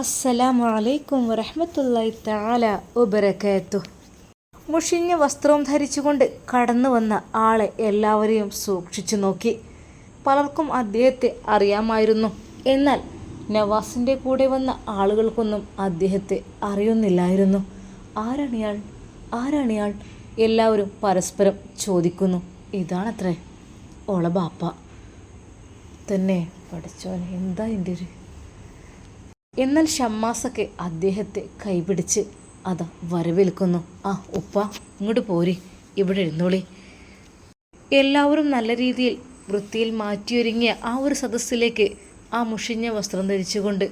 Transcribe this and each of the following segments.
അസ്സലാമു അലൈക്കും വറഹ്മത്തുള്ളാഹി തആല വബറകാത്തു മുഷിഞ്ഞ വസ്ത്രവും ധരിച്ചുകൊണ്ട് കടന്നു വന്ന ആളെ എല്ലാവരെയും സൂക്ഷിച്ചു നോക്കി. പലർക്കും അദ്ദേഹത്തെ അറിയാമായിരുന്നു. എന്നാൽ നവാസിന്റെ കൂടെ വന്ന ആളുകൾക്കൊന്നും അദ്ദേഹത്തെ അറിയുന്നില്ലായിരുന്നു. ആരാണിയാൾ ആരാണിയാൾ എല്ലാവരും പരസ്പരം ചോദിക്കുന്നു. ഇതാണത്രേ ഓള ബാപ്പ. തന്നെ പഠിച്ചോൻ എന്താ എന്റെ ഒരു എന്നാൽ ഷമ്മാസൊക്കെ അദ്ദേഹത്തെ കൈപിടിച്ച് അതാ വരവേൽക്കുന്നു. ആ ഉപ്പ ഇങ്ങോട്ട് പോരി. ഇവിടെ എഴുന്നോളി എല്ലാവരും നല്ല രീതിയിൽ വൃത്തിയിൽ മാറ്റിയൊരുങ്ങിയ ആ ഒരു സദസ്സിലേക്ക് ആ മുഷിഞ്ഞ വസ്ത്രം ധരിച്ചുകൊണ്ട്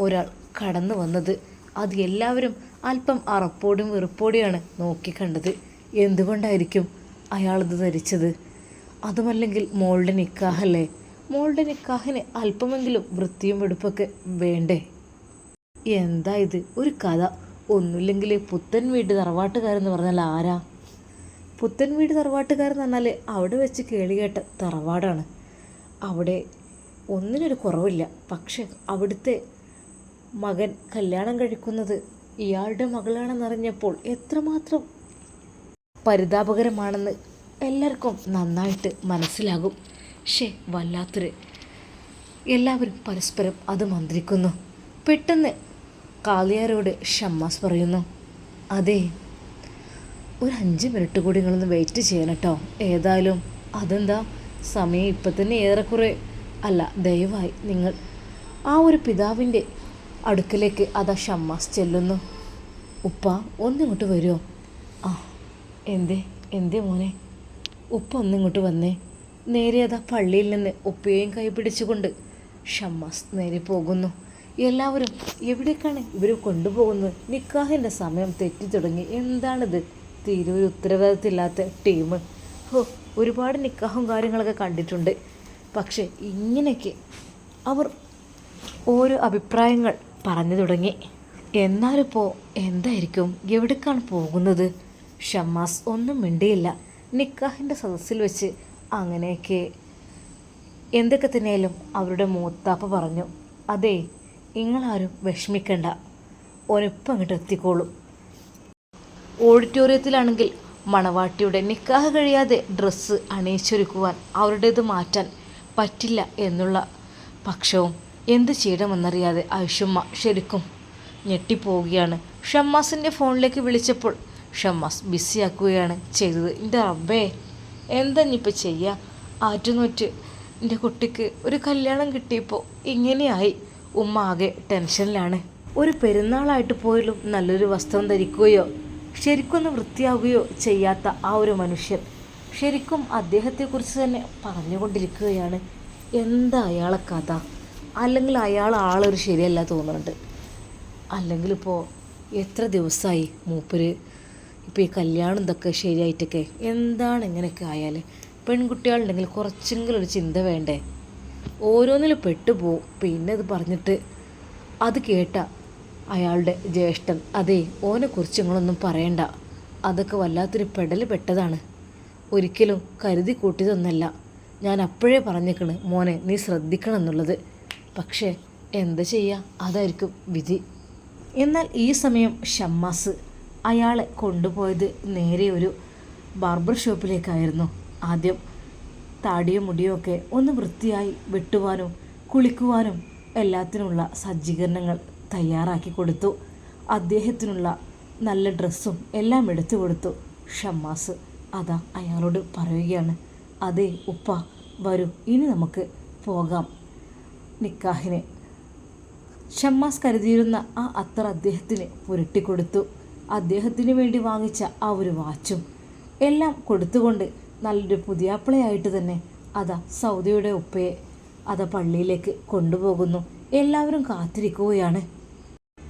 ഒരാൾ കടന്നു വന്നത്. അത് എല്ലാവരും അല്പം അറപ്പോടും വെറുപ്പോടെയാണ് നോക്കിക്കണ്ടത്. എന്തുകൊണ്ടായിരിക്കും അയാളത് ധരിച്ചത്? അതുമല്ലെങ്കിൽ മോളുടെ നിക്കാഹല്ലേ? മോളുടെ നിക്കാഹിന് അല്പമെങ്കിലും വൃത്തിയും വെടുപ്പൊക്കെ വേണ്ടേ? എന്താ ഇത്? ഒരു കഥ. ഒന്നുമില്ലെങ്കിൽ പുത്തൻ വീട് തറവാട്ടുകാരെന്ന് പറഞ്ഞാൽ ആരാ? പുത്തൻ വീട് തറവാട്ടുകാരെന്ന് പറഞ്ഞാൽ അവിടെ വെച്ച് കേളി കേട്ട തറവാടാണ്. അവിടെ ഒന്നിനൊരു കുറവില്ല. പക്ഷെ അവിടുത്തെ മകൻ കല്യാണം കഴിക്കുന്നത് ഇയാളുടെ മകളാണെന്നറിഞ്ഞപ്പോൾ എത്രമാത്രം പരിതാപകരമാണെന്ന് എല്ലാവർക്കും നന്നായിട്ട് മനസ്സിലാകും. ഷേ വല്ലാത്തൊരു. എല്ലാവരും പരസ്പരം അത് മന്ത്രിക്കുന്നു. പെട്ടെന്ന് കാളിയാരോട് ഷമ്മാസ് പറയുന്നു. അതെ ഒരു അഞ്ച് മിനിറ്റ് കൂടി നിങ്ങളൊന്ന് വെയിറ്റ് ചെയ്യണം കേട്ടോ ഏതായാലും അതെന്താ സമയം ഇപ്പം തന്നെ ഏറെക്കുറെ. അല്ല ദയവായി നിങ്ങൾ ആ ഒരു പിതാവിന്റെ അടുക്കലേക്ക് അതാ ഷമ്മാസ് ചെല്ലുന്നു. ഉപ്പ ഒന്നിങ്ങോട്ട് വരുമോ ആ എന്തേ എന്തേ മോനെ? ഉപ്പ ഒന്നിങ്ങോട്ട് വന്നേ. നേരെ അതാ പള്ളിയിൽ നിന്ന് ഉപ്പയെയും കൈ പിടിച്ചുകൊണ്ട് ഷമ്മാസ് നേരെ പോകുന്നു. എല്ലാവരും എവിടേക്കാണ് ഇവർ കൊണ്ടുപോകുന്നത്? നിക്കാഹിന്റെ സമയം തെറ്റി തുടങ്ങി. എന്താണിത്? തീരെ ഒരു ഉത്തരവാദിത്തമില്ലാത്ത ടീം. ഓ ഒരുപാട് നിക്കാഹും കാര്യങ്ങളൊക്കെ കണ്ടിട്ടുണ്ട്. പക്ഷേ ഇങ്ങനെയൊക്കെ അവർ ഓരോ അഭിപ്രായങ്ങൾ പറഞ്ഞു തുടങ്ങി. എന്നാലിപ്പോൾ എന്തായിരിക്കും? എവിടേക്കാണ് പോകുന്നത്? ഷമ്മാസ് ഒന്നും മിണ്ടിയില്ല. നിക്കാഹിന്റെ സദസ്സിൽ വെച്ച് അങ്ങനെയൊക്കെ എന്തൊക്കെ തന്നെയാലും അവരുടെ മൂത്താപ്പ പറഞ്ഞു. അതെ നിങ്ങളാരും വിഷമിക്കണ്ട. ഒനിപ്പം അങ്ങോട്ട് എത്തിക്കോളും. ഓഡിറ്റോറിയത്തിലാണെങ്കിൽ മണവാട്ടിയുടെ നിക്കാഹ് കഴിയാതെ ഡ്രസ്സ് അണിയിച്ചൊരുക്കുവാൻ അവരുടേത് മാറ്റാൻ പറ്റില്ല എന്നുള്ള പക്ഷവും എന്ത് ചെയ്യണമെന്നറിയാതെ ഐഷമ്മ ശരിക്കും ഞെട്ടിപ്പോവുകയാണ്. ഷമ്മാസിന്റെ ഫോണിലേക്ക് വിളിച്ചപ്പോൾ ഷമ്മാസ് ബിസിയാക്കുകയാണ് ചെയ്തത്. എന്റെ അബ്ബേ എന്താ ഇനിയിപ്പോൾ ചെയ്യുക ആറ്റുനോറ്റ് എന്റെ കുട്ടിക്ക് ഒരു കല്യാണം കിട്ടിയപ്പോൾ ഇങ്ങനെയായി. ഉമ്മ ആകെ ടെൻഷനിലാണ്. ഒരു പെരുന്നാളായിട്ട് പോയാലും നല്ലൊരു വസ്ത്രം ധരിക്കുകയോ ശരിക്കൊന്ന് വൃത്തിയാവുകയോ ചെയ്യാത്ത ആ ഒരു മനുഷ്യൻ ശരിക്കും അദ്ദേഹത്തെക്കുറിച്ച് തന്നെ പറഞ്ഞുകൊണ്ടിരിക്കുകയാണ്. എന്താ അയാളെ കഥ? അല്ലെങ്കിൽ അയാൾ ആളൊരു ശരിയല്ല തോന്നുന്നുണ്ട്. അല്ലെങ്കിൽ ഇപ്പോൾ എത്ര ദിവസമായി മൂപ്പര്? ഇപ്പോൾ ഈ കല്യാണം ഇതൊക്കെ ശരിയായിട്ടൊക്കെ എന്താണ് ഇങ്ങനെയൊക്കെ ആയാൽ പെൺകുട്ടികളുണ്ടെങ്കിൽ കുറച്ചെങ്കിലും ഒരു ചിന്ത വേണ്ടേ? ഓരോന്നിൽ പെട്ടുപോകും പിന്നെ അത് പറഞ്ഞിട്ട് അത് കേട്ട അയാളുടെ ജ്യേഷ്ഠൻ അതെ ഓനെക്കുറിച്ച് നിങ്ങളൊന്നും പറയണ്ട. അതൊക്കെ വല്ലാത്തൊരു പെടൽ പെട്ടതാണ്. ഒരിക്കലും കരുതി കൂട്ടിയതൊന്നല്ല. ഞാൻ അപ്പോഴേ പറഞ്ഞേക്കണ് മോനെ നീ ശ്രദ്ധിക്കണം എന്നുള്ളത്. പക്ഷേ എന്താ ചെയ്യുക അതായിരിക്കും വിധി. എന്നാൽ ഈ സമയം ഷമ്മാസ് അയാളെ കൊണ്ടുപോയത് നേരെ ഒരു ബാർബർ ഷോപ്പിലേക്കായിരുന്നു. ആദ്യം താടിയും മുടിയും ഒക്കെ ഒന്ന് വൃത്തിയായി വെട്ടുവാനും കുളിക്കുവാനും എല്ലാത്തിനുമുള്ള സജ്ജീകരണങ്ങൾ തയ്യാറാക്കി കൊടുത്തു. അദ്ദേഹത്തിനുള്ള നല്ല ഡ്രസ്സും എല്ലാം എടുത്തു കൊടുത്തു. ഷമ്മാസ് അതാ അയാളോട് പറയുകയാണ് അതെ ഉപ്പ വരൂ ഇനി നമുക്ക് പോകാം. നിക്കാഹിന് ഷമ്മാസ് കരുതിയിരുന്ന ആ അത്ര അദ്ദേഹത്തിന് പുരട്ടിക്കൊടുത്തു. അദ്ദേഹത്തിന് വേണ്ടി വാങ്ങിച്ച ആ ഒരു വാച്ചും എല്ലാം കൊടുത്തുകൊണ്ട് നല്ലൊരു പുതിയാപ്പിളയായിട്ട് തന്നെ അതാ സൗദിയുടെ ഉപ്പയെ അതാ പള്ളിയിലേക്ക് കൊണ്ടുപോകുന്നു. എല്ലാവരും കാത്തിരിക്കുകയാണ്.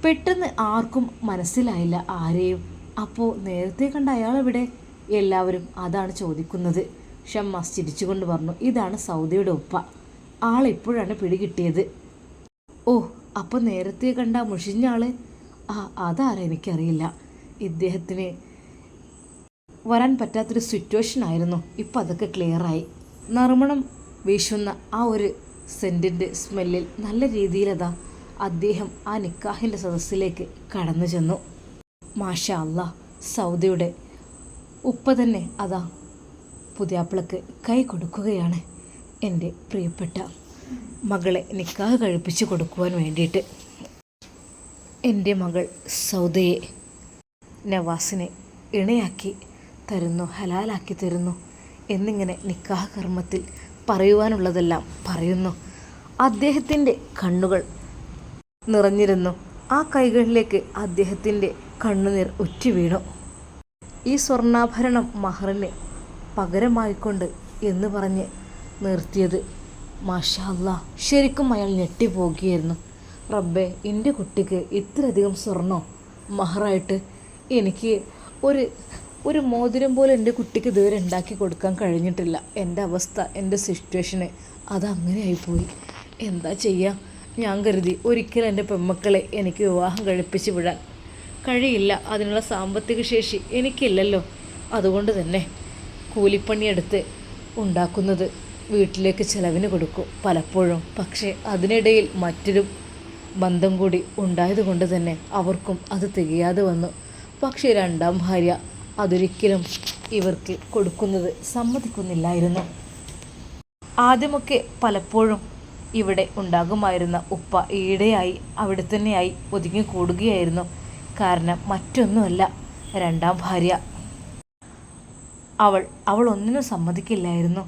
പെട്ടെന്ന് ആർക്കും മനസ്സിലായില്ല ആരെയും. അപ്പോൾ നേരത്തെ കണ്ട അയാളെവിടെ? എല്ലാവരും അതാണ് ചോദിക്കുന്നത്. ഷമ്മാസ് ചിരിച്ചുകൊണ്ട് പറഞ്ഞു ഇതാണ് സൗദിയുടെ ഉപ്പ. ആളിപ്പോഴാണ് പിടികിട്ടിയത്. ഓ അപ്പോൾ നേരത്തെ കണ്ട മുഷിഞ്ഞ ആൾ? ആ അതാരെനിക്കറിയില്ല ഇദ്ദേഹത്തിന് വരാൻ പറ്റാത്തൊരു സിറ്റുവേഷൻ ആയിരുന്നു. ഇപ്പം അതൊക്കെ ക്ലിയറായി നറുമണം വീശുന്ന ആ ഒരു സെന്റിന്റെ സ്മെല്ലിൽ നല്ല രീതിയിലതാ അദ്ദേഹം ആ നിക്കാഹിന്റെ സദസ്സിലേക്ക് കടന്നു ചെന്നു. മാഷ അല്ല സൗദിയുടെ ഉപ്പ തന്നെ അതാ പുതിയാപ്പിളക്ക് കൈ കൊടുക്കുകയാണ് എന്റെ പ്രിയപ്പെട്ട മകളെ നിക്കാഹ് കഴിപ്പിച്ച് കൊടുക്കുവാൻ വേണ്ടിയിട്ട്. എന്റെ മകൾ സൗദയെ നവാസിനെ ഇണയാക്കി തരുന്നു ഹലാലാക്കി തരുന്നു എന്നിങ്ങനെ നിക്കാഹ് കർമ്മത്തിൽ പറയുവാനുള്ളതെല്ലാം പറയുന്നു. അദ്ദേഹത്തിന്റെ കണ്ണുകൾ നിറഞ്ഞിരുന്നു. ആ കൈകളിലേക്ക് അദ്ദേഹത്തിന്റെ കണ്ണുനീർ ഉറ്റി വീണു. ഈ സ്വർണാഭരണം മഹറിന് പകരമായിക്കൊണ്ട് എന്ന് പറഞ്ഞ് നിർത്തിയത് മാഷാല്ല. ശരിക്കും അയാൾ ഞെട്ടിപ്പോകുകയായിരുന്നു. റബ്ബെ എന്റെ കുട്ടിക്ക് ഇത്രയധികം സ്വർണോ മഹറായിട്ട് എനിക്ക് ഒരു ഒരു മോതിരം പോലെ എന്റെ കുട്ടിക്ക് ഇതുവരെ ഉണ്ടാക്കി കൊടുക്കാൻ കഴിഞ്ഞിട്ടില്ല. എന്റെ അവസ്ഥ എന്റെ സിറ്റുവേഷന് അതങ്ങനെയായിപ്പോയി എന്താ ചെയ്യുക ഞാൻ കരുതി ഒരിക്കലും എന്റെ പെമ്മക്കളെ എനിക്ക് വിവാഹം കഴിപ്പിച്ച് വിടാൻ കഴിയില്ല. അതിനുള്ള സാമ്പത്തിക ശേഷി എനിക്കില്ലല്ലോ. അതുകൊണ്ട് തന്നെ കൂലിപ്പണിയെടുത്ത് ഉണ്ടാക്കുന്നത് വീട്ടിലേക്ക് ചിലവിന് കൊടുക്കും പലപ്പോഴും. പക്ഷേ അതിനിടയിൽ മറ്റൊരു ബന്ധം കൂടി ഉണ്ടായതുകൊണ്ട് തന്നെ അവർക്കും അത് തികയാതെ വന്നു. പക്ഷേ രണ്ടാം ഭാര്യ അതൊരിക്കലും ഇവർക്ക് കൊടുക്കുന്നത് സമ്മതിക്കുന്നില്ലായിരുന്നു. ആദ്യമൊക്കെ പലപ്പോഴും ഇവിടെ ഉണ്ടാകുമായിരുന്ന ഉപ്പ ഈടെയായി അവിടെ തന്നെയായി ഒതുങ്ങി കൂടുകയായിരുന്നു. കാരണം മറ്റൊന്നുമല്ല രണ്ടാം ഭാര്യ. അവൾ അവൾ ഒന്നിനും സമ്മതിക്കില്ലായിരുന്നു.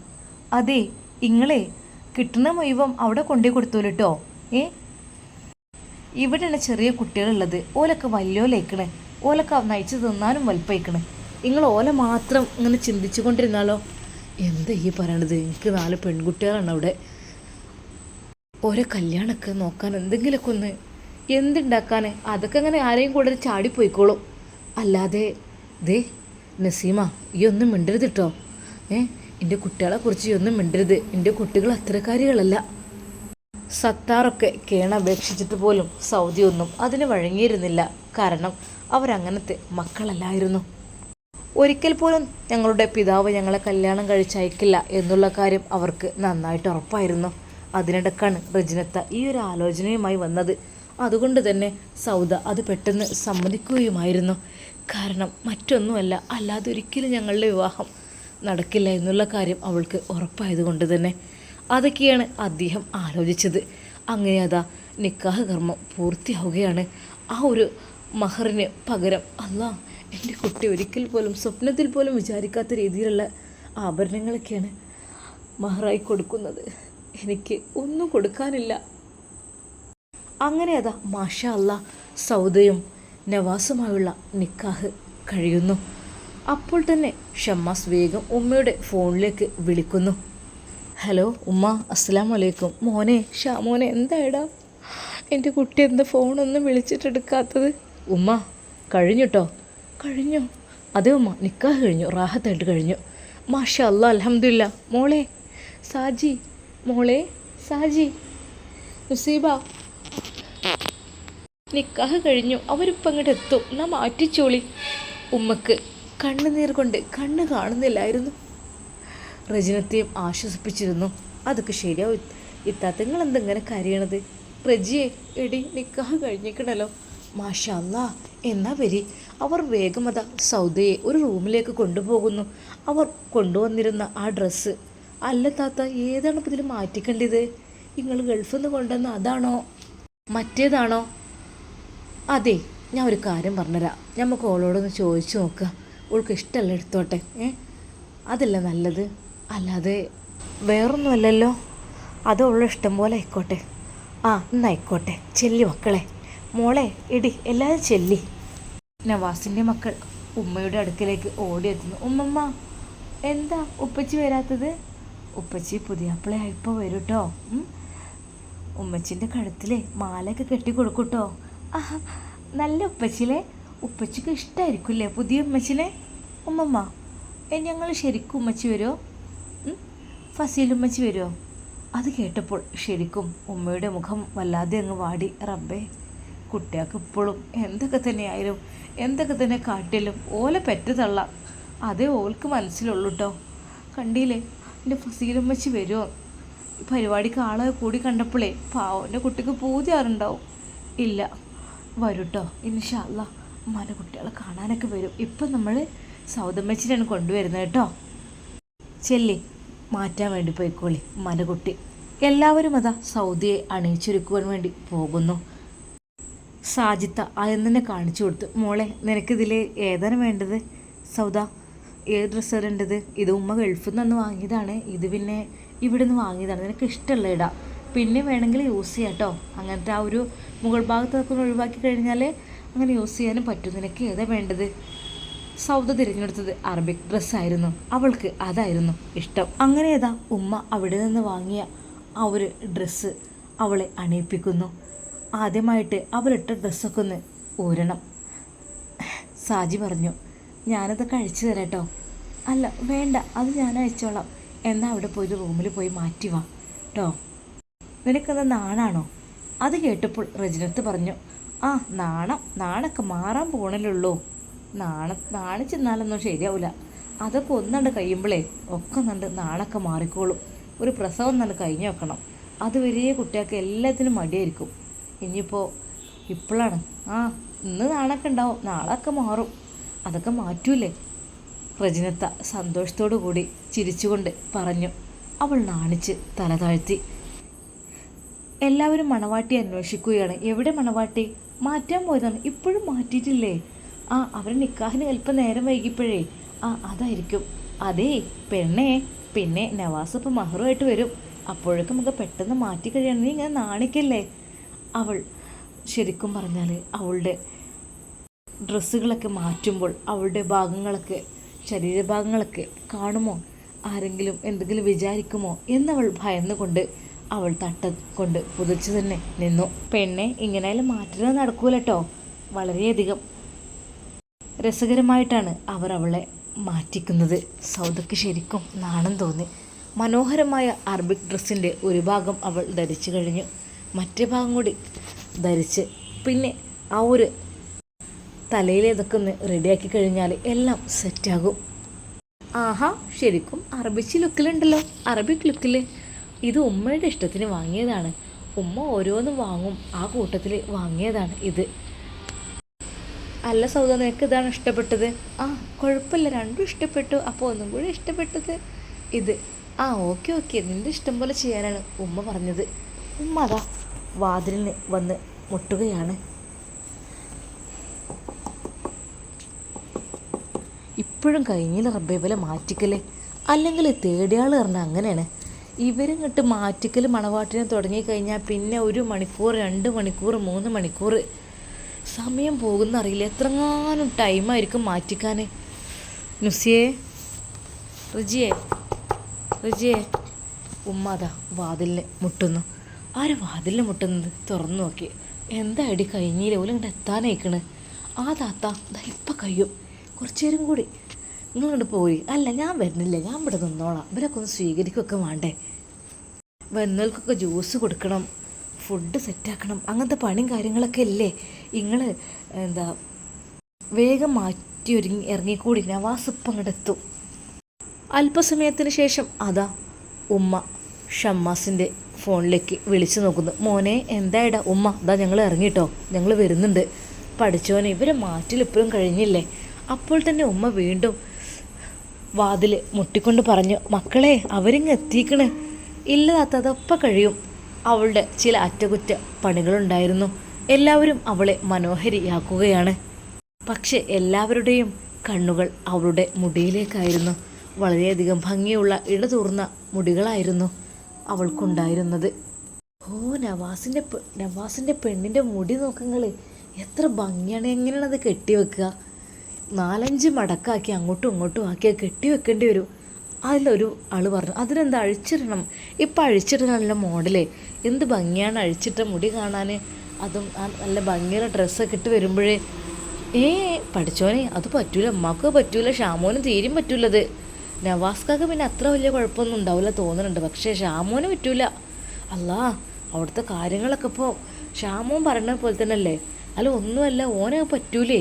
അതെ ഇങ്ങളെ കിട്ടുന്ന മുഴുവൻ അവിടെ കൊണ്ടേ കൊടുത്തോളൂ കേട്ടോ ഏ? ഇവിടെയാണ് ചെറിയ കുട്ടികളുള്ളത്. ഓലൊക്കെ വലിയോലേക്കണ്. ഓലൊക്കെ നയിച്ചു തിന്നാനും വലുപ്പയിക്കണ് നിങ്ങൾ ഓല മാത്രം ഇങ്ങനെ ചിന്തിച്ചു കൊണ്ടിരുന്നാലോ എന്താ ഈ പറയണത്? എനിക്ക് നാല് പെൺകുട്ടികളാണ് അവിടെ. ഓരോ കല്യാണമൊക്കെ നോക്കാൻ എന്തെങ്കിലുമൊക്കെ ഒന്ന് എന്തുണ്ടാക്കാൻ അതൊക്കെ അങ്ങനെ ആരെയും കൂടെ ചാടിപ്പോയിക്കോളും. അല്ലാതെ ദേ നസീമ ഈ ഒന്നും മിണ്ടരുത് കേട്ടോ ഏ എന്റെ കുട്ടികളെ കുറിച്ച് ഈ ഒന്നും മിണ്ടരുത്. എന്റെ കുട്ടികൾ അത്തരക്കാരികളല്ല. സത്താറൊക്കെ കേണപേക്ഷിച്ചിട്ട് പോലും സൗദി ഒന്നും അതിന് വഴങ്ങിയിരുന്നില്ല. കാരണം അവരങ്ങനത്തെ മക്കളല്ലായിരുന്നു. ഒരിക്കൽ പോലും ഞങ്ങളുടെ പിതാവ് ഞങ്ങളെ കല്യാണം കഴിച്ചയക്കില്ല എന്നുള്ള കാര്യം അവർക്ക് നന്നായിട്ട് ഉറപ്പായിരുന്നു. അതിനിടക്കാണ് റജിനത്ത ഈ ഒരു ആലോചനയുമായി വന്നത്. അതുകൊണ്ട് തന്നെ സൗദ അത് പെട്ടെന്ന് സമ്മതിക്കുകയുമായിരുന്നു. കാരണം മറ്റൊന്നുമല്ല അല്ലാതെ ഒരിക്കലും ഞങ്ങളുടെ വിവാഹം നടക്കില്ല എന്നുള്ള കാര്യം അവൾക്ക് ഉറപ്പായതുകൊണ്ട് തന്നെ. അതൊക്കെയാണ് അദ്ദേഹം ആലോചിച്ചത്. അങ്ങനെ അതാ നിക്കാഹ് കർമ്മം പൂർത്തിയാവുകയാണ്. ആ ഒരു മഹറിന് പകരം അല്ല എന്റെ കുട്ടി ഒരിക്കൽ പോലും സ്വപ്നത്തിൽ പോലും വിചാരിക്കാത്ത രീതിയിലുള്ള ആഭരണങ്ങളൊക്കെയാണ് മഹറായി കൊടുക്കുന്നത്. എനിക്ക് ഒന്നും കൊടുക്കാനില്ല. അങ്ങനെ അതാ മാഷ അല്ല സൗദയും നവാസുമായുള്ള നിക്കാഹ് കഴിയുന്നു. അപ്പോൾ തന്നെ ഷമ്മാസ് വേഗം ഉമ്മയുടെ ഫോണിലേക്ക് വിളിക്കുന്നു. ഹലോ ഉമ്മ അസ്സലാം വലൈക്കും മോനെ ഷാ മോനെ എന്തായടാ? എന്റെ കുട്ടി എന്താ ഫോണൊന്നും വിളിച്ചിട്ടെടുക്കാത്തത്? ഉമ്മ കഴിഞ്ഞുട്ടോ? കഴിഞ്ഞു? അതെ ഉമ്മ നിക്കാഹ് കഴിഞ്ഞു? റാഹത്തായിട്ട് കഴിഞ്ഞു? മാഷ അല്ല അലഹമില്ല മോളെ സാജി. മോളെ സാജി. നുസീബ. നിക്കാഹ് കഴിഞ്ഞു. അവരിപ്പം അങ്ങോട്ട് എത്തും. നാം മാറ്റിച്ചോളി ഉമ്മക്ക്. കണ്ണുനീർ കൊണ്ട് കണ്ണ് കാണുന്നില്ലായിരുന്നു. റജിനത്തെയും ആശ്വസിപ്പിച്ചിരുന്നു. അതൊക്കെ ശരിയാവും. ഇത്താത്ത നിങ്ങൾ എന്തെങ്ങനെ കരയണത്? റജിയെ എടി നിക്കാഹ് കഴിഞ്ഞിക്കണല്ലോ മാഷ അല്ലാ. എന്നാ വരി? അവർ വേഗമത സൗദയെ ഒരു റൂമിലേക്ക് കൊണ്ടുപോകുന്നു. അവർ കൊണ്ടുവന്നിരുന്ന ആ ഡ്രസ്സ് അല്ല താത്ത ഏതാണ് ഇതിൽ മാറ്റിക്കേണ്ടത്? നിങ്ങൾ ഗൾഫിൽ നിന്ന് കൊണ്ടുവന്ന അതാണോ? മറ്റേതാണോ? അതെ ഞാൻ ഒരു കാര്യം പറഞ്ഞുതരാം. നമുക്ക് ഓളോടൊന്ന് ചോദിച്ചു നോക്കുക ഓൾക്ക് ഇഷ്ടമല്ല എടുത്തോട്ടെ ഏ? അതല്ല നല്ലത്. അല്ലാതെ വേറൊന്നുമല്ലല്ലോ അത് ഉള്ള ഇഷ്ടം പോലെ ആയിക്കോട്ടെ. ആ ഇന്നായിക്കോട്ടെ ചെല്ലി മക്കളെ. മോളെ എടി എല്ലാവരും ചെല്ലി. നവാസിന്റെ മക്കൾ ഉമ്മയുടെ അടുക്കലേക്ക് ഓടിയെത്തുന്നു. ഉമ്മമ്മ എന്താ ഉപ്പച്ചി വരാത്തത്? ഉപ്പച്ചി പുതിയാപ്പിളെ ഇപ്പോൾ വരും കേട്ടോ ഉമ്മച്ചിന്റെ കഴുത്തിലെ മാലയൊക്കെ കെട്ടി കൊടുക്കൂട്ടോ? നല്ല ഉപ്പച്ചിലെ. ഉപ്പച്ചിക്ക് ഇഷ്ടമായിരിക്കില്ലേ പുതിയ ഉമ്മച്ചിനെ? ഉമ്മമ്മ ഞങ്ങൾ ശരിക്കും ഉമ്മച്ചി വരുമോ ഫസീൽ ഉമ്മച്ചി വരുമോ അത് കേട്ടപ്പോൾ ശരിക്കും ഉമ്മയുടെ മുഖം വല്ലാതെ അങ്ങ് വാടി. റബ്ബേ കുട്ടികൾക്ക് ഇപ്പോഴും എന്തൊക്കെ തന്നെയായാലും എന്തൊക്കെ തന്നെ കാട്ടിലും ഓലെ പെറ്റതള്ള അതേ ഓൾക്ക് മനസ്സിലുള്ളൂ കേട്ടോ കണ്ടില്ലേ? എന്റെ ഫസീലുമ്മച്ചി വരുമോ പരിപാടിക്ക് ആളെ കൂടി കണ്ടപ്പോഴേ പാവം എന്റെ കുട്ടിക്ക് പൂജയാറുണ്ടാവും ഇല്ല വരൂട്ടോ ഇൻഷാല്ല ഉമ്മാന്റെ കുട്ടികളെ കാണാനൊക്കെ വരും. ഇപ്പം നമ്മൾ സൗദമ്മച്ചിനാണ് കൊണ്ടുവരുന്നത് കേട്ടോ ചെല്ലി മാറ്റാൻ വേണ്ടി പോയിക്കോളി ഉമ്മാന്റെ കുട്ടി. എല്ലാവരും അതാ സൗദിയെ അണിയിച്ചൊരുക്കുവാൻ വേണ്ടി പോകുന്നു. സാജിത്ത അയന്നെ കാണിച്ചു കൊടുത്തു. മോളെ നിനക്കിതിൽ ഏതാണ് വേണ്ടത്? സൗദ ഏത് ഡ്രസ്സ് ഇടേണ്ടത് ഇത് ഉമ്മ ഗൾഫിൽ നിന്ന് വാങ്ങിയതാണ്. ഇത് പിന്നെ ഇവിടെ നിന്ന് വാങ്ങിയതാണ്. നിനക്ക് ഇഷ്ടമുള്ള ഇടാം. പിന്നെ വേണമെങ്കിൽ യൂസ് ചെയ്യാം കേട്ടോ അങ്ങനത്തെ ആ ഒരു മുകൾ ഭാഗത്തൊക്കെ ഒഴിവാക്കി കഴിഞ്ഞാൽ അങ്ങനെ യൂസ് ചെയ്യാനും പറ്റും. നിനക്ക് ഏതാ വേണ്ടത്? സൗദ തിരഞ്ഞെടുത്തത് അറബിക് ഡ്രസ്സായിരുന്നു അവൾക്ക് അതായിരുന്നു ഇഷ്ടം. അങ്ങനെ ഏതാ ഉമ്മ അവിടെ നിന്ന് വാങ്ങിയ ആ ഒരു ഡ്രസ്സ് അവളെ അണിയിപ്പിക്കുന്നു. ആദ്യമായിട്ട് അവളിട്ട ഡ്രസ്സൊക്കെ ഒന്ന് ഊരണം. സാജി പറഞ്ഞു ഞാനത് കഴിച്ചു തരാം കേട്ടോ അല്ല വേണ്ട അത് ഞാൻ അയച്ചോളാം. എന്നാൽ അവിടെ പോയി റൂമിൽ പോയി മാറ്റി വാ. കേട്ടോ നിനക്കെന്താ നാണാണോ? അത് കേട്ടപ്പോൾ റജിനത്ത് പറഞ്ഞു ആ നാണം നാണൊക്കെ മാറാൻ പോണല്ലുള്ളൂ നാണ നാണിച്ചെന്നാലൊന്നും ശരിയാവില്ല അതൊക്കെ ഒന്നണ്ട് കഴിയുമ്പോഴേ ഒക്കെ നണ്ട് നാണൊക്കെ മാറിക്കോളും. ഒരു പ്രസവം നല്ല കഴിഞ്ഞു വെക്കണം. അതുവരെ കുട്ടികൾക്ക് എല്ലാത്തിനും മടിയായിരിക്കും. ഇനിയിപ്പോൾ ഇപ്പോഴാണ് ആ ഇന്ന് നാണൊക്കെ ഉണ്ടാവും. നാളൊക്കെ മാറും. അതൊക്കെ മാറ്റൂലേ. റജിനത്ത സന്തോഷത്തോടു കൂടി ചിരിച്ചുകൊണ്ട് പറഞ്ഞു. അവൾ നാണിച്ച് തല താഴ്ത്തി. എല്ലാവരും മണവാട്ടി അന്വേഷിക്കുകയാണ്. എവിടെ മണവാട്ടി? മാറ്റാൻ പോയതാണ്. ഇപ്പോഴും മാറ്റിയിട്ടില്ലേ? ആ അവർ നിക്കാഹിന് അല്പം നേരം വൈകിപ്പോഴേ. ആ അതായിരിക്കും. അതേ പെണ്ണേ പിന്നെ നവാസ് ഇപ്പം മഹറുമായിട്ട് വരും. അപ്പോഴേക്കും നമുക്ക് പെട്ടെന്ന് മാറ്റി കഴിയണം. നീ ഇങ്ങനെ നാണിക്കല്ലേ? അവൾ ശരിക്കും പറഞ്ഞാൽ അവളുടെ ഡ്രസ്സുകളൊക്കെ മാറ്റുമ്പോൾ അവളുടെ ഭാഗങ്ങളൊക്കെ ശരീരഭാഗങ്ങളൊക്കെ കാണുമോ? ആരെങ്കിലും എന്തെങ്കിലും വിചാരിക്കുമോ? എന്നവൾ ഭയന്നുകൊണ്ട് അവൾ തട്ട കൊണ്ട് പുതച്ചു തന്നെ നിന്നു. പെണ്ണെ ഇങ്ങനെയാലും മാറ്റുന്നത് നടക്കൂലട്ടോ. വളരെയധികം രസകരമായിട്ടാണ് അവർ അവളെ മാറ്റിക്കുന്നത്. സൗദക്ക് ശരിക്കും നാണം തോന്നി. മനോഹരമായ അറബിക് ഡ്രസ്സിന്റെ ഒരു ഭാഗം അവൾ ധരിച്ചു കഴിഞ്ഞു. മറ്റേ ഭാഗം കൂടി ധരിച്ച് പിന്നെ ആ ഒരു തലയിൽ ഇതൊക്കെ ഒന്ന് റെഡിയാക്കി കഴിഞ്ഞാൽ എല്ലാം സെറ്റാകും ആഹാ ശരിക്കും അറബിച്ച് ലുക്കിലുണ്ടല്ലോ അറബിക് ലുക്കിൽ ഇത് ഉമ്മയുടെ ഇഷ്ടത്തിന് വാങ്ങിയതാണ്. ഉമ്മ ഓരോന്നും വാങ്ങും ആ കൂട്ടത്തിൽ വാങ്ങിയതാണ് ഇത്. അല്ല സൗദ നിനക്ക് ഇതാണ് ഇഷ്ടപ്പെട്ടത്? ആ കുഴപ്പമില്ല രണ്ടും ഇഷ്ടപ്പെട്ടു. അപ്പോൾ ഒന്നും കൂടി ഇഷ്ടപ്പെട്ടത് ഇത്. ആ ഓക്കെ ഓക്കെ. നിന്റെ ഇഷ്ടം പോലെ ചെയ്യാനാണ് ഉമ്മ പറഞ്ഞത്. ഉമ്മ അതാ വാതിലിന് വന്ന് മുട്ടുകയാണ്. ഇപ്പോഴും കഴിഞ്ഞില്ല റബ്ബേ പോലെ മാറ്റിക്കലേ. അല്ലെങ്കിൽ തേടിയാൾ പറഞ്ഞാൽ അങ്ങനെയാണ്. ഇവരിങ്ങോട്ട് മാറ്റിക്കൽ മണവാട്ടിനെ തുടങ്ങിക്കഴിഞ്ഞാൽ പിന്നെ ഒരു മണിക്കൂർ രണ്ട് മണിക്കൂർ മൂന്ന് മണിക്കൂർ. സമയം പോകുന്ന അറിയില്ല. എത്രങ്ങാനും ടൈമായിരിക്കും മാറ്റിക്കാൻ നുസിയേ റുചിയേ റുചിയേ ഉമ്മാതാ വാതിലിന് മുട്ടുന്നു. ആര് വാതിലിൽ മുട്ടുന്നത്? തുറന്നു നോക്കി. എന്താ അടി? കഴിഞ്ഞില്ല? ഓല ഇങ്ങോട്ട് എത്താനയക്കണ്. ആ താത്ത ഇപ്പം കഴിയും കുറച്ചു നേരം കൂടി. നിങ്ങളിങ്ങോട്ട് പോയി. അല്ല ഞാൻ വരുന്നില്ല. ഞാൻ ഇവിടെ നിന്നോളാം. ഇവരൊക്കെ ഒന്ന് സ്വീകരിക്കുകയൊക്കെ വേണ്ടേ? വന്നവർക്കൊക്കെ ജ്യൂസ് കൊടുക്കണം. ഫുഡ് സെറ്റാക്കണം. അങ്ങനത്തെ പണിയും കാര്യങ്ങളൊക്കെ അല്ലേ നിങ്ങൾ എന്താ വേഗം മാറ്റി ഒരുങ്ങി ഇറങ്ങിക്കൂടി നവാസ് ഇപ്പം അങ്ങോട്ട് എത്തും. അല്പസമയത്തിന് ശേഷം അതാ ഉമ്മ ഷമ്മാസിന്റെ ഫോണിലേക്ക് വിളിച്ചു നോക്കുന്നു. മോനെ എന്തായിടാ? ഉമ്മ അതാ ഞങ്ങൾ ഇറങ്ങിട്ടോ. ഞങ്ങൾ വരുന്നുണ്ട്. പഠിച്ചോനെ ഇവരെ മാറ്റിൽ ഇപ്പോഴും കഴിഞ്ഞില്ലേ? അപ്പോൾ തന്നെ ഉമ്മ വീണ്ടും വാതിൽ മുട്ടിക്കൊണ്ട് പറഞ്ഞു മക്കളെ അവരിങ്ങ് എത്തിക്കണ്. ഇല്ലാത്ത അതൊപ്പം കഴിയും. അവളുടെ ചില അറ്റകുറ്റ പണികളുണ്ടായിരുന്നു. എല്ലാവരും അവളെ മനോഹരിയാക്കുകയാണ്. പക്ഷെ എല്ലാവരുടെയും കണ്ണുകൾ അവളുടെ മുടിയിലേക്കായിരുന്നു. വളരെയധികം ഭംഗിയുള്ള ഇടതൂർന്ന മുടികളായിരുന്നു. അവൾക്കുണ്ടായിരുന്നത്. ഓ നവാസിന്റെ നവാസിന്റെ പെണ്ണിന്റെ മുടി നോക്കങ്ങൾ എത്ര ഭംഗിയാണ് എങ്ങനെയാണ് അത് കെട്ടിവെക്കുക. നാലഞ്ച് മടക്കാക്കി അങ്ങോട്ടും ഇങ്ങോട്ടും ആക്കിയാൽ കെട്ടിവെക്കേണ്ടി വരും. അതിലൊരു ആൾ പറഞ്ഞു അതിനെന്താ അഴിച്ചിടണം? ഇപ്പം അഴിച്ചിടണമല്ല മോഡലേ. എന്ത് ഭംഗിയാണ് അഴിച്ചിട്ട മുടി കാണാൻ അതും നല്ല ഭംഗിയുള്ള ഡ്രസ്സൊക്കെ ഇട്ട് വരുമ്പോഴേ. ഏ പഠിച്ചോനെ അത് പറ്റൂല. അമ്മയ്ക്ക് പറ്റൂല. ഷാമോനും തീരും പറ്റൂലത്. നവാസ്കാക്ക് പിന്നെ അത്ര വലിയ കുഴപ്പമൊന്നും ഉണ്ടാവില്ല തോന്നുന്നുണ്ട്. പക്ഷേ ഷാമോന് പറ്റൂല അല്ലാ അവിടുത്തെ കാര്യങ്ങളൊക്കെ ഇപ്പോൾ ഷാമോൻ പറയണ പോലെ തന്നെ അല്ലേ അല്ല ഒന്നുമല്ല ഓനെ പറ്റൂലേ?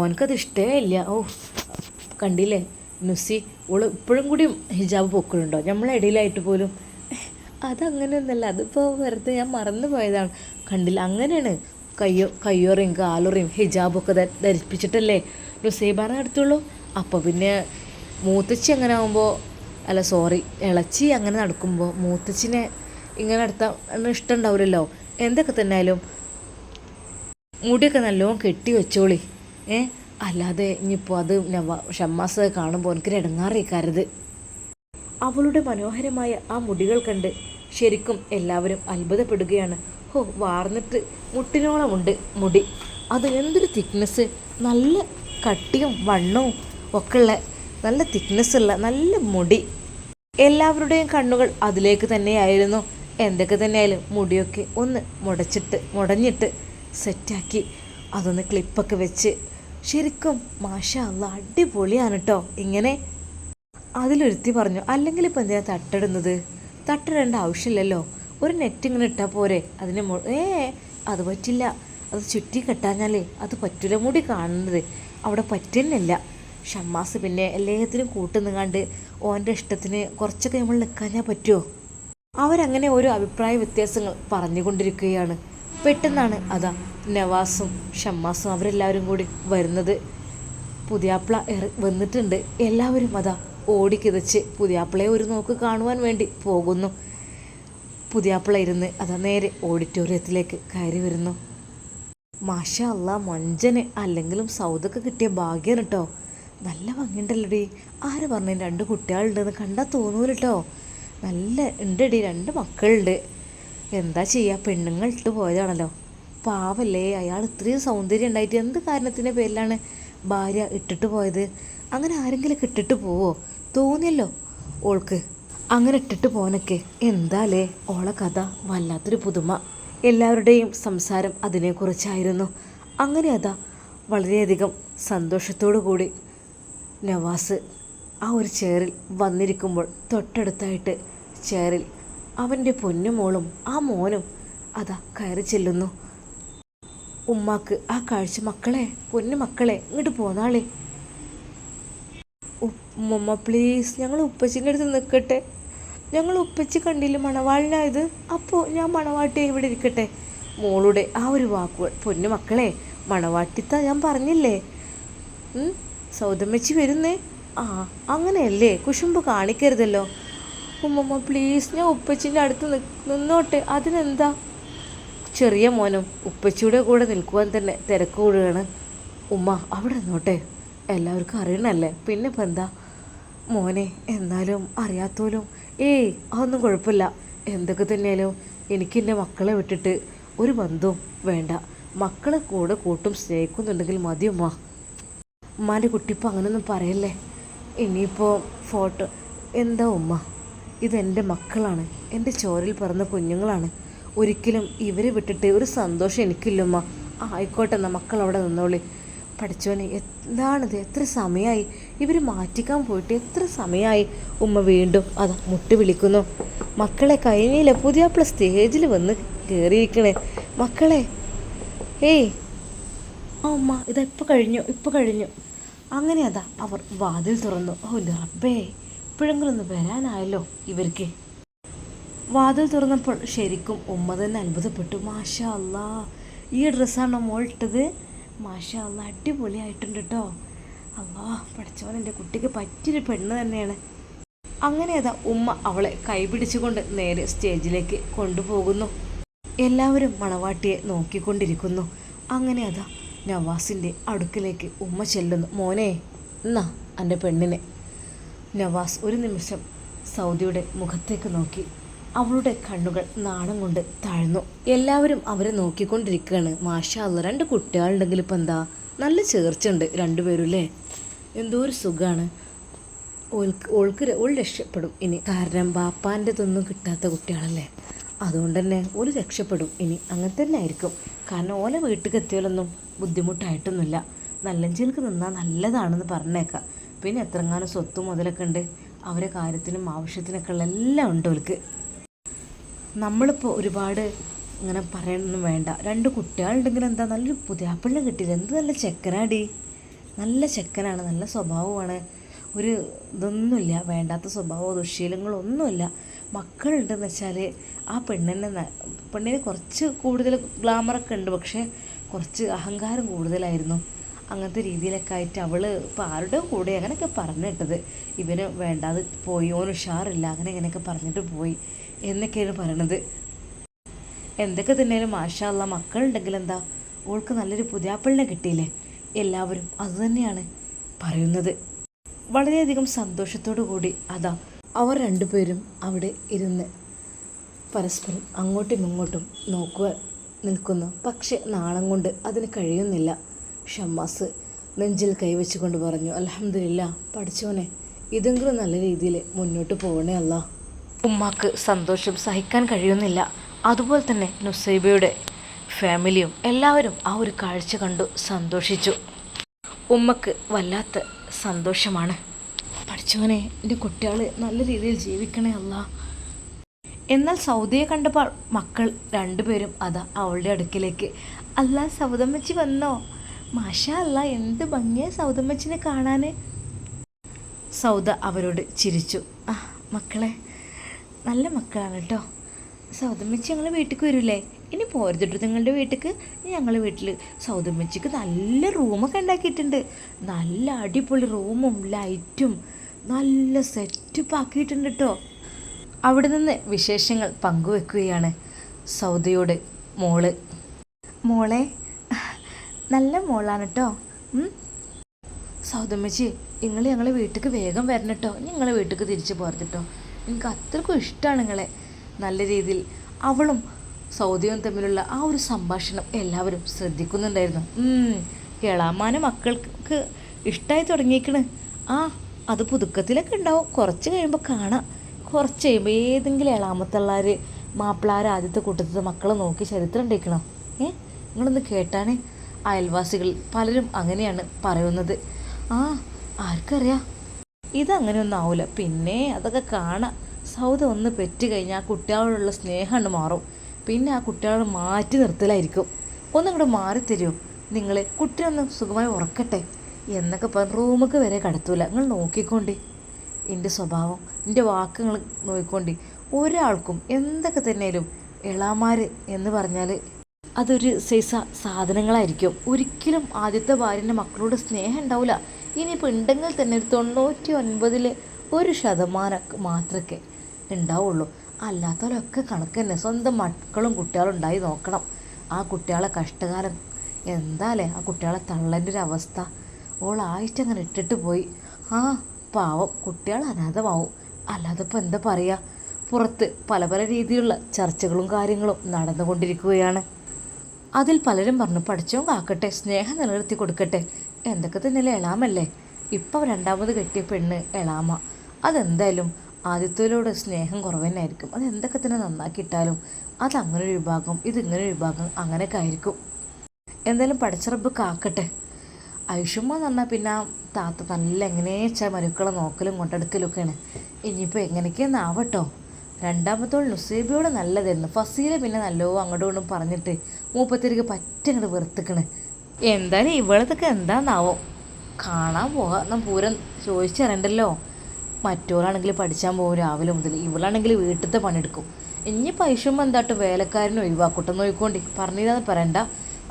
ഓനക്കത് ഇഷ്ടേ ഇല്ല. ഓ കണ്ടില്ലേ? നുസി ഓൾ ഇപ്പോഴും കൂടി ഹിജാബ് പൊക്കുന്നുണ്ടോ നമ്മളെ ഇടയിലായിട്ട് പോലും. അതങ്ങനെയൊന്നല്ല അതിപ്പോൾ വെറുതെ ഞാൻ മറന്നു പോയതാണ്. കണ്ടില്ല അങ്ങനെയാണ് കയ്യോ കയ്യോറയും കാലുറയും ഹിജാബൊക്കെ ധരിപ്പിച്ചിട്ടല്ലേ? നുസൈബാനെ നടത്തുള്ളൂ. അപ്പോൾ പിന്നെ മൂത്തച്ചി അങ്ങനെ ആകുമ്പോൾ അല്ല സോറി ഇളച്ചി അങ്ങനെ നടക്കുമ്പോൾ മൂത്തച്ചിനെ ഇങ്ങനെ നടത്താൻ ഇഷ്ടം ഉണ്ടാവില്ലല്ലോ എന്തൊക്കെ തന്നെ ആയാലും മുടിയൊക്കെ നല്ലോണം കെട്ടി വെച്ചോളി. ഏ? അല്ലാതെ ഇനിയിപ്പോൾ അത് ഷമ്മാസ് കാണുമ്പോൾ എനിക്ക് ഇടങ്ങാറിയിക്കരുത് അവളുടെ മനോഹരമായ ആ മുടികൾ കണ്ട് ശരിക്കും എല്ലാവരും അത്ഭുതപ്പെടുകയാണ്. ഹോ വാർന്നിട്ട് മുട്ടിനോളമുണ്ട് മുടി. അത് എന്തൊരു തിക്നെസ് നല്ല കട്ടിയും വണ്ണവും ഒക്കെ ഉള്ള നല്ല തിക്നെസ് ഉള്ള നല്ല മുടി. എല്ലാവരുടെയും കണ്ണുകൾ അതിലേക്ക് തന്നെയായിരുന്നു. എന്തൊക്കെ തന്നെയായാലും മുടിയൊക്കെ ഒന്ന് മുടച്ചിട്ട് മുടഞ്ഞിട്ട് സെറ്റാക്കി അതൊന്ന് ക്ലിപ്പൊക്കെ വെച്ച്. ശരിക്കും മാഷ അല്ല അടിപൊളിയാണ് കേട്ടോ ഇങ്ങനെ അതിലൊരുത്തി പറഞ്ഞു അല്ലെങ്കിൽ ഇപ്പം എന്തിനാ തട്ടിടുന്നത്? തട്ടിടേണ്ട ആവശ്യമില്ലല്ലോ. ഒരു നെറ്റ് ഇങ്ങനെ ഇട്ടാൽ പോരെ. അതിന് ഏ അത് പറ്റില്ല. അത് ചുറ്റി കെട്ടാഞ്ഞാലേ അത് പറ്റില്ല മുടി കാണുന്നത് അവിടെ പറ്റുന്നില്ല. ഷമ്മാസ് പിന്നെ എല്ലാത്തിനും കൂട്ടുന്നുങ്ങാണ്ട് ഓന്റെ ഇഷ്ടത്തിന് കുറച്ചൊക്കെ നമ്മൾ നിൽക്കാനേ പറ്റുമോ? അവരങ്ങനെ ഓരോ അഭിപ്രായ വ്യത്യാസങ്ങൾ പറഞ്ഞുകൊണ്ടിരിക്കുകയാണ്. പെട്ടെന്നാണ് അതാ നവാസും ഷമ്മാസും അവരെല്ലാവരും കൂടി വരുന്നത്. പുതിയാപ്പിള വന്നിട്ടുണ്ട്. എല്ലാവരും അതാ ഓടിക്കിതച്ച് പുതിയാപ്പിളയെ ഒരു നോക്ക് കാണുവാൻ വേണ്ടി പോകുന്നു. പുതിയാപ്പിള ഇരുന്ന് അതാ നേരെ ഓഡിറ്റോറിയത്തിലേക്ക് കയറി വരുന്നു. മാഷ അല്ല മൊഞ്ചന് അല്ലെങ്കിലും സൗദൊക്കെ കിട്ടിയ ഭാഗ്യാണ് കേട്ടോ നല്ല ഭംഗിയുണ്ടല്ലോടി. ആര് പറഞ്ഞു രണ്ട് കുട്ടികളുണ്ടെന്ന് കണ്ടാൽ തോന്നൂല കേട്ടോ നല്ല ഉണ്ടടി രണ്ട് മക്കളുണ്ട്. എന്താ ചെയ്യുക പെണ്ണുങ്ങൾ ഇട്ട് പോയതാണല്ലോ. പാവല്ലേ അയാൾ ഇത്രയും സൗന്ദര്യം ഉണ്ടായിട്ട് എന്ത് കാരണത്തിന്റെ പേരിലാണ് ഭാര്യ ഇട്ടിട്ട് പോയത്? അങ്ങനെ ആരെങ്കിലും ഇട്ടിട്ട് പോവോ? തോന്നിയല്ലോ ഓൾക്ക്. അങ്ങനെ ഇട്ടിട്ട് പോനൊക്കെ എന്താലേ? ഓളെ കഥ വല്ലാത്തൊരു പുതുമ. എല്ലാവരുടെയും സംസാരം അതിനെക്കുറിച്ചായിരുന്നു. അങ്ങനെ അതാ വളരെയധികം സന്തോഷത്തോടു കൂടി നവാസ് ആ ഒരു ചെയറിൽ വന്നിരിക്കുമ്പോൾ തൊട്ടടുത്തായിട്ട് ചെയറിൽ അവന്റെ പൊന്നുമോളും ആ മോനും അതാ കയറി ചെല്ലുന്നു. ഉമ്മാക്ക് ആ കാഴ്ച മക്കളെ പൊന്നു മക്കളെ ഇങ്ങോട്ട് പോന്നാളേ ഉമ്മ പ്ലീസ് ഞങ്ങൾ ഉപ്പച്ചിന്റെ അടുത്ത് നിൽക്കട്ടെ. ഞങ്ങൾ ഉപ്പച്ചി കണ്ടില്ല മണവാളിനായത് അപ്പോൾ ഞാൻ മണവാട്ടി ഇവിടെ ഇരിക്കട്ടെ. മോളുടെ ആ ഒരു വാക്കുകൾ പൊന്നു മക്കളെ മണവാട്ടിത്ത ഞാൻ പറഞ്ഞില്ലേ? സൗദമ്മച്ചി വരുന്നേ? ആ അങ്ങനെയല്ലേ? കുശുമ്പ് കാണിക്കരുതല്ലോ. ഉമ്മമ്മ പ്ലീസ് ഞാൻ ഉപ്പച്ചിന്റെ അടുത്ത് നിന്നോട്ടെ. അതിനെന്താ? ചെറിയ മോനും ഉപ്പച്ചിയുടെ കൂടെ നിൽക്കുവാൻ തന്നെ തിരക്ക് കൂടുകയാണ്. ഉമ്മ അവിടെ നിന്നോട്ടെ. എല്ലാവർക്കും അറിയണല്ലേ? പിന്നെ ഇപ്പം എന്താ? മോനെ എന്നാലും അറിയാത്തോലും ഏയ് അതൊന്നും കുഴപ്പമില്ല. എന്തൊക്കെ തന്നെയാലും എനിക്ക് എന്റെ മക്കളെ വിട്ടിട്ട് ഒരു ബന്ധവും വേണ്ട. മക്കളെ കൂടെ കൂട്ടും സ്നേഹിക്കുന്നുണ്ടെങ്കിൽ മതി ഉമ്മ. ഉമ്മാന്റെ കുട്ടിപ്പോൾ അങ്ങനെയൊന്നും പറയല്ലേ? ഇനിയിപ്പോൾ ഫോട്ടോ എന്താ ഉമ്മ? ഇതെന്റെ മക്കളാണ്. എന്റെ ചോരയിൽ പിറന്ന കുഞ്ഞുങ്ങളാണ്. ഒരിക്കലും ഇവരെ വിട്ടിട്ട് ഒരു സന്തോഷം എനിക്കില്ലുമ്മ ആയിക്കോട്ടെ എന്നാൽ മക്കൾ അവിടെ നിന്നോളി. പഠിച്ചോനെ എന്താണിത്? എത്ര സമയമായി ഇവർ മാറ്റിക്കാൻ പോയിട്ട് എത്ര സമയമായി ഉമ്മ വീണ്ടും അത് മുട്ടി വിളിക്കുന്നു. മക്കളെ കഴിഞ്ഞില്ല? പുതിയാപ്പിള സ്റ്റേജിൽ വന്ന് കയറിയിരിക്കണേ മക്കളെ ഏയ്. ആ ഉമ്മ ഇതാ ഇപ്പം കഴിഞ്ഞു ഇപ്പം കഴിഞ്ഞു. അങ്ങനെ അതാ അവർ വാതിൽ തുറന്നു. ഓ റബ്ബേ ഇപ്പോഴെങ്കിലും ഒന്ന് വരാനായല്ലോ ഇവർക്ക്. വാതിൽ തുറന്നപ്പോൾ ശരിക്കും ഉമ്മ തന്നെ അത്ഭുതപ്പെട്ടു. മാഷാ അല്ല ഈ ഡ്രസ്സാണോ മോളിട്ടത് മാഷാ അല്ലാ അടിപൊളിയായിട്ടുണ്ട് കേട്ടോ അല്ലാ പഠിച്ചവൻ എന്റെ കുട്ടിക്ക് പറ്റിയൊരു പെണ്ണ് തന്നെയാണ്. അങ്ങനെ അതാ ഉമ്മ അവളെ കൈപിടിച്ചുകൊണ്ട് നേരെ സ്റ്റേജിലേക്ക് കൊണ്ടുപോകുന്നു. എല്ലാവരും മണവാട്ടിയെ നോക്കിക്കൊണ്ടിരിക്കുന്നു. അങ്ങനെ അതാ നവാസിന്റെ അടുക്കിലേക്ക് ഉമ്മ ചെല്ലുന്നു. മോനെ എന്നാ എന്റെ പെണ്ണിനെ. നവാസ് ഒരു നിമിഷം സൗദിയുടെ മുഖത്തേക്ക് നോക്കി. അവളുടെ കണ്ണുകൾ നാണം കൊണ്ട് താഴ്ന്നു. എല്ലാവരും അവരെ നോക്കിക്കൊണ്ടിരിക്കുകയാണ്. മാഷാ രണ്ട് കുട്ടികളുണ്ടെങ്കിൽ ഇപ്പം എന്താ? നല്ല ചേർച്ചയുണ്ട് രണ്ടുപേരും അല്ലേ? എന്തോ ഒരു സുഖമാണ് ഓൾക്ക് ഓൾക്ക് ഓൾ രക്ഷപ്പെടും ഇനി. കാരണം ബാപ്പാന്റെതൊന്നും കിട്ടാത്ത കുട്ടികളല്ലേ? അതുകൊണ്ട് തന്നെ ഓൽ രക്ഷപ്പെടും. ഇനി അങ്ങനെ തന്നെ ആയിരിക്കും. കാരണം ഓലെ വീട്ടിൽ എത്തിയാലൊന്നും ബുദ്ധിമുട്ടായിട്ടൊന്നുമില്ല. നല്ലഞ്ചിൽക്ക് നിന്നാൽ നല്ലതാണെന്ന് പറഞ്ഞേക്കാം. പിന്നെ എത്രങ്ങാനും സ്വത്തും മുതലൊക്കെ ഉണ്ട്. അവരെ കാര്യത്തിനും ആവശ്യത്തിനൊക്കെ ഉള്ള എല്ലാം ഉണ്ട് ഓൽക്ക്. നമ്മളിപ്പോൾ ഒരുപാട് ഇങ്ങനെ പറയണമൊന്നും വേണ്ട. രണ്ട് കുട്ടികളുണ്ടെങ്കിൽ എന്താ നല്ലൊരു പുതിയാപ്പിള്ള കിട്ടിയില്ല എന്ത് നല്ല ചെക്കനാടി? നല്ല ചെക്കനാണ് നല്ല സ്വഭാവമാണ്. ഒരു ഇതൊന്നുമില്ല. വേണ്ടാത്ത സ്വഭാവമോ ദുശീലങ്ങളോ ഒന്നുമില്ല. മക്കളുണ്ടെന്ന് വെച്ചാൽ ആ പെണ്ണിനെ പെണ്ണിന് കുറച്ച് കൂടുതൽ ഗ്ലാമറൊക്കെ ഉണ്ട്. പക്ഷേ കുറച്ച് അഹങ്കാരം കൂടുതലായിരുന്നു. അങ്ങനത്തെ രീതിയിലൊക്കെ ആയിട്ട് അവൾ ഇപ്പോൾ ആരുടെ കൂടെ അങ്ങനെയൊക്കെ പറഞ്ഞിട്ടത് ഇവന് വേണ്ടാതെ പോയി ഓൻ ഉഷാറില്ല അങ്ങനെ ഇങ്ങനെയൊക്കെ പറഞ്ഞിട്ട് പോയി എന്നൊക്കെയാണ് പറയണത്. എന്തൊക്കെ തന്നെയാലും മാഷാല്ല മക്കളുണ്ടെങ്കിൽ എന്താ? ഓൾക്ക് നല്ലൊരു പുതിയാപ്പിളിനെ കിട്ടിയില്ലേ? എല്ലാവരും അതുതന്നെയാണ് പറയുന്നത്. വളരെയധികം സന്തോഷത്തോടു കൂടി അതാ അവർ രണ്ടുപേരും അവിടെ ഇരുന്ന് പരസ്പരം അങ്ങോട്ടും ഇങ്ങോട്ടും നോക്കുക നിൽക്കുന്നു. പക്ഷെ നാളം കൊണ്ട് അതിന് കഴിയുന്നില്ല. ഷമ്മാസ് നെഞ്ചിൽ കൈവച്ചുകൊണ്ട് പറഞ്ഞു അലഹമില്ല പഠിച്ചോനെ ഇതെങ്കിലും നല്ല രീതിയിൽ മുന്നോട്ട് പോകണേ അല്ല. ഉമ്മാക്ക് സന്തോഷം സഹിക്കാൻ കഴിയുന്നില്ല. അതുപോലെ തന്നെ നുസൈബയുടെ ഫാമിലിയും എല്ലാവരും ആ ഒരു കാഴ്ച കണ്ടു സന്തോഷിച്ചു. ഉമ്മക്ക് വല്ലാത്ത സന്തോഷമാണ്. പഠിച്ചവനെ എന്റെ കുട്ടികൾ നല്ല രീതിയിൽ ജീവിക്കണേ അല്ല. എന്നാൽ സൗദിയെ കണ്ടപ്പോൾ മക്കൾ രണ്ടുപേരും അതാ അവളുടെ അടുക്കിലേക്ക്. അല്ല സൗദമ്മച്ചി വന്നോ? മാഷ അല്ല എന്ത് ഭംഗിയാ സൗദമ്മച്ചിനെ കാണാൻ സൗദ അവരോട് ചിരിച്ചു. ആ മക്കളെ നല്ല മക്കളാണ് കേട്ടോ സൗദമ്മച്ചി ഞങ്ങൾ വീട്ടിലേക്ക് വരില്ലേ ഇനി പോരുതിട്ട് നിങ്ങളുടെ വീട്ടിലേക്ക് ഞങ്ങളുടെ വീട്ടിൽ സൗദമ്മച്ചിക്ക് നല്ല റൂമൊക്കെ ഉണ്ടാക്കിയിട്ടുണ്ട്. നല്ല അടിപൊളി റൂമും ലൈറ്റും നല്ല സെറ്റപ്പ് ആക്കിയിട്ടുണ്ട് കേട്ടോ അവിടെ നിന്ന് വിശേഷങ്ങൾ പങ്കുവെക്കുകയാണ് സൗദിയോട് മോൾ. മോളെ നല്ല മോളാണ് കേട്ടോ സൗദമ്മച്ചി നിങ്ങൾ ഞങ്ങളെ വീട്ടിലേക്ക് വേഗം വരണം കേട്ടോ ഞങ്ങളെ വീട്ടിലേക്ക് തിരിച്ചു പോരുത് കേട്ടോ എനിക്ക് അത്രക്കും ഇഷ്ടമാണ് നിങ്ങളെ. നല്ല രീതിയിൽ അവളും സൗദിയും തമ്മിലുള്ള ആ ഒരു സംഭാഷണം എല്ലാവരും ശ്രദ്ധിക്കുന്നുണ്ടായിരുന്നു. കേളാമാന മക്കൾക്ക് ഇഷ്ടമായി തുടങ്ങിയേക്കണ്. ആ അത് പുതുക്കത്തിലൊക്കെ ഉണ്ടാവും. കുറച്ച് കഴിയുമ്പോൾ കാണാം. കുറച്ച് കഴിയുമ്പോൾ ഏതെങ്കിലും എളാമത്തുള്ളവർ മാപ്പിളാർ ആദ്യത്തെ കൂട്ടത്തിൽ മക്കളെ നോക്കി ചരിത്രം ഉണ്ടാക്കണം? ഏ? നിങ്ങളൊന്ന് കേട്ടാണ് അയൽവാസികൾ പലരും അങ്ങനെയാണ് പറയുന്നത്. ആ ആർക്കറിയാം? ഇതങ്ങനെയൊന്നും ആവില്ല പിന്നെ അതൊക്കെ കാണാം. സൗദ ഒന്ന് പെറ്റ് കഴിഞ്ഞാൽ ആ കുട്ടികളോടുള്ള സ്നേഹമാണ് മാറും. പിന്നെ ആ കുട്ടികളോട് മാറ്റി നിർത്തലായിരിക്കും. ഒന്നും ഇവിടെ മാറിത്തരുമോ നിങ്ങൾ കുട്ടിയൊന്ന് സുഖമായി ഉറക്കട്ടെ. എന്നൊക്കെ പറഞ്ഞ് റൂമൊക്കെ വരെ കടത്തൂല. നിങ്ങൾ നോക്കിക്കൊണ്ട്. എന്റെ സ്വഭാവം എന്റെ വാക്കുകൾ നോക്കിക്കൊണ്ട്. ഒരാൾക്കും എന്തൊക്കെ തന്നെയാലും എളാമാർ എന്ന് പറഞ്ഞാൽ അതൊരു സൈസ സാധനങ്ങളായിരിക്കും. ഒരിക്കലും ആദ്യത്തെ ഭാര്യന്റെ മക്കളോട് സ്നേഹം ഉണ്ടാവില്ല ഇനിയിപ്പോൾ ഉണ്ടെങ്കിൽ തന്നെ ഒരു തൊണ്ണൂറ്റി ഒൻപതിൽ ഒരു ശതമാനം മാത്രമൊക്കെ ഉണ്ടാവുള്ളൂ. അല്ലാത്തവരൊക്കെ കണക്ക് തന്നെ. സ്വന്തം മക്കളും കുട്ടികളും ഉണ്ടായി നോക്കണം. ആ കുട്ടികളെ കഷ്ടകാലം എന്താലേ ആ കുട്ടികളെ തള്ളന്റെ ഒരു അവസ്ഥ. ഓളായിട്ടങ്ങനെ ഇട്ടിട്ട് പോയി. ആ പാവം കുട്ടികൾ അനാഥമാവും. അല്ലാതെ ഇപ്പോൾ എന്താ പറയുക പുറത്ത് പല പല രീതിയിലുള്ള ചർച്ചകളും കാര്യങ്ങളും നടന്നുകൊണ്ടിരിക്കുകയാണ്. അതിൽ പലരും പറഞ്ഞു പഠിച്ചവും കാക്കട്ടെ സ്നേഹം നിലനിർത്തി കൊടുക്കട്ടെ. എന്തൊക്കെ തന്നെയല്ലേ എളാമല്ലേ? ഇപ്പം രണ്ടാമത് കെട്ടിയ പെണ്ണ് എളാമ. അതെന്തായാലും ആദ്യത്തിലൂടെ സ്നേഹം കുറവ് തന്നെയായിരിക്കും അത് എന്തൊക്കെ തന്നെ നന്നാക്കിയിട്ടാലും അത് അങ്ങനെ ഒരു വിഭാഗം ഇതിങ്ങനെ ഒരു വിഭാഗം അങ്ങനെയൊക്കെ ആയിരിക്കും. എന്തായാലും പഠിച്ചറബ് കാക്കട്ടെ. ഐഷുമ്മ എന്ന് പറഞ്ഞാൽ പിന്നെ താത്ത നല്ല എങ്ങനെയാ മരുക്കളെ നോക്കലും കൊണ്ടെടുക്കലൊക്കെയാണ്. ഇനിയിപ്പോൾ എങ്ങനെയൊക്കെയെന്ന് ആവട്ടോ രണ്ടാമത്തോൾ നുസേബിയോട് നല്ലതായിരുന്നു. ഫസീലെ പിന്നെ നല്ലോ അങ്ങോട്ടും ഇങ്ങോട്ടും പറഞ്ഞിട്ട് മൂപ്പത്തിരിക്ക് പറ്റങ്ങോട്ട് വെറുത്തിക്കണ്. എന്തായാലും ഇവളത്തൊക്കെ എന്താന്നാവോ? കാണാൻ പോകാം പൂരം ചോദിച്ചറിയണ്ടല്ലോ. മറ്റോരാണെങ്കിൽ പഠിച്ചാൻ പോകും രാവിലെ മുതൽ ഇവളാണെങ്കിൽ വീട്ടിലത്തെ പണിയെടുക്കും. ഇനി പൈസ എന്താട്ട് വേലക്കാരനെ ഒഴിവാക്കട്ടെ നോയിക്കോണ്ടി. പറഞ്ഞില്ലാന്ന് പറയണ്ട.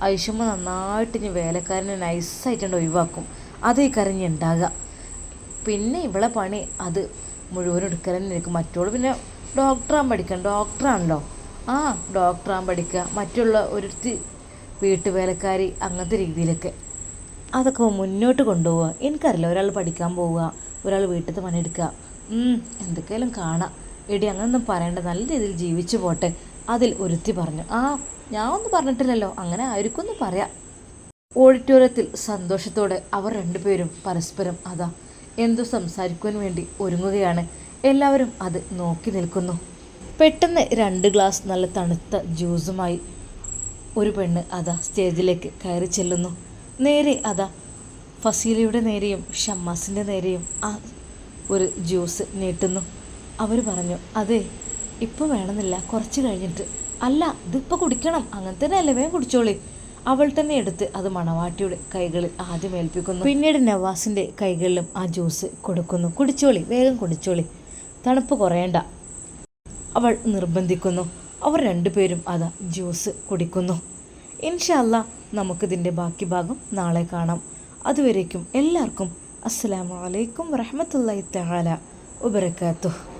ഐഷുമ്മ നന്നായിട്ട് ഇനി വേലക്കാരനെ നൈസായിട്ടുണ്ട് ഒഴിവാക്കും. അതേ കരഞ്ഞ് ഉണ്ടാകുക പിന്നെ ഇവളെ പണി അത് മുഴുവൻ എടുക്കാൻ എനിക്ക് ആയിരിക്കും. മറ്റോൾ പിന്നെ ഡോക്ടറാൻ പഠിക്കണം ഡോക്ടറാണല്ലോ. ആ ഡോക്ടറാൻ പഠിക്കുക മറ്റുള്ള ഒരുത്തി വീട്ടുവേലക്കാരി അങ്ങനത്തെ രീതിയിലൊക്കെ. അതൊക്കെ മുന്നോട്ട് കൊണ്ടുപോവുക എനിക്കറിയില്ല ഒരാൾ പഠിക്കാൻ പോവുക ഒരാൾ വീട്ടിലത്തെ പണിയെടുക്കുക. ഉം, എന്തൊക്കെയായാലും കാണാം. എടി അങ്ങനൊന്നും പറയണ്ട. നല്ല രീതിയിൽ ജീവിച്ചു പോട്ടെ. അതിൽ ഒരുത്തി പറഞ്ഞു ആ ഞാൻ ഒന്നും പറഞ്ഞിട്ടില്ലല്ലോ അങ്ങനെ ആയിരിക്കും എന്ന് പറയാം. ഓഡിറ്റോറിയത്തിൽ സന്തോഷത്തോടെ അവർ രണ്ടുപേരും പരസ്പരം അതാ എന്തു സംസാരിക്കുവാൻ വേണ്ടി ഒരുങ്ങുകയാണ്. എല്ലാവരും അത് നോക്കി നിൽക്കുന്നു. പെട്ടെന്ന് രണ്ട് ഗ്ലാസ് നല്ല തണുത്ത ജ്യൂസുമായി ഒരു പെണ്ണ് അതാ സ്റ്റേജിലേക്ക് കയറി ചെല്ലുന്നു. നേരെ അതാ ഫസീലയുടെ നേരെയും ഷമ്മാസിന്റെ നേരെയും ആ ഒരു ജ്യൂസ് നീട്ടുന്നു. അവർ പറഞ്ഞു അതെ ഇപ്പോൾ വേണമെന്നില്ല കുറച്ച് കഴിഞ്ഞിട്ട്. അല്ല ഇതിപ്പോൾ കുടിക്കണം. അങ്ങനെ തന്നെ അല്ലേ വേഗം കുടിച്ചോളി. അവൾ തന്നെ എടുത്ത് അത് മണവാട്ടിയുടെ കൈകളിൽ ആദ്യം ഏൽപ്പിക്കുന്നു. പിന്നീട് നവാസിന്റെ കൈകളിലും ആ ജ്യൂസ് കൊടുക്കുന്നു. കുടിച്ചോളി വേഗം കുടിച്ചോളി. തണുപ്പ് കുറയണ്ട. അവൾ നിർബന്ധിക്കുന്നു. അവർ രണ്ടുപേരും അതാ ജ്യൂസ് കുടിക്കുന്നു. ഇൻഷല്ല നമുക്കിതിന്റെ ബാക്കി ഭാഗം നാളെ കാണാം. അതുവരേക്കും എല്ലാവർക്കും അസ്സാം വലൈക്കും വരഹമത്തല്ലാ തആല വബറകാതുഹു.